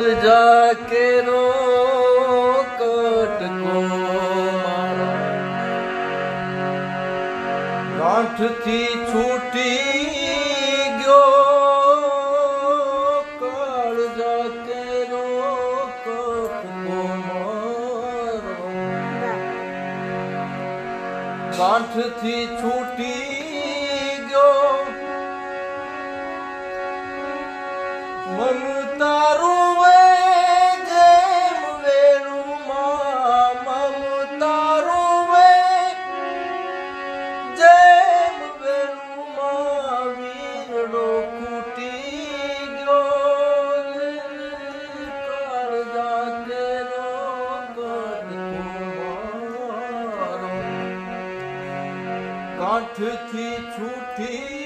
भूल जाके रो कोट को गांठ थी छूटी गयो काल जाके रो कोट को गांठ थी छूटी ગયો મન તારું કાંઠથી છૂટી